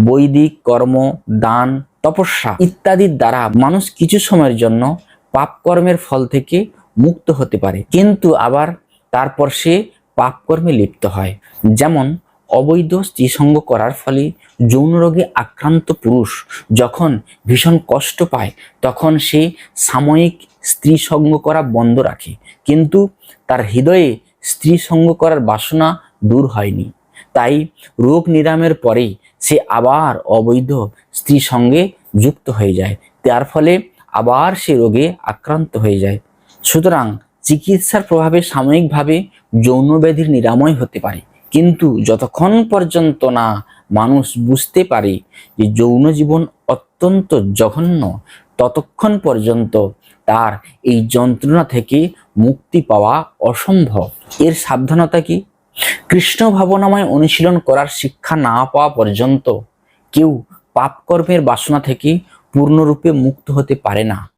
বৈদিক, কর্ম, দান, তপস্যা ইত্যাদির দ্বারা মানুষ কিছু সময়ের জন্য পাপ কর্মের ফল থেকে মুক্ত হতে পারে। কিন্তু আবার তারপর সে পাপ কর্মে লিপ্ত হয়। যেমন, অবৈধ স্ত্রীসঙ্গ করার ফলে যৌন রোগে আক্রান্ত পুরুষ যখন ভীষণ কষ্ট পায়, তখন সে সাময়িক স্ত্রী সঙ্গ করা বন্ধ রাখে। কিন্তু তার হৃদয়ে স্ত্রী সঙ্গ করার বাসনা দূর হয়নি। তাই রোগ নিরামের পরেই সে আবার অবৈধ স্ত্রী সঙ্গে যুক্ত হয়ে যায়। তার ফলে আবার সে রোগে আক্রান্ত হয়ে যায়। সুতরাং চিকিৎসার প্রভাবে সাময়িকভাবে যৌন ব্যাধির নিরাময় হতে পারে। কিন্তু যতক্ষণ পর্যন্ত না মানুষ বুঝতে পারে যে যৌন জীবন অত্যন্ত জঘন্য, ততক্ষণ পর্যন্ত তার এই যন্ত্রণা থেকে মুক্তি পাওয়া অসম্ভব। এর সাবধানতা কি? কৃষ্ণ ভাবনাময় অনুশীলন করার শিক্ষা না পাওয়া পর্যন্ত কেউ পাপকর্মের বাসনা থেকে পূর্ণরূপে মুক্ত হতে পারে না।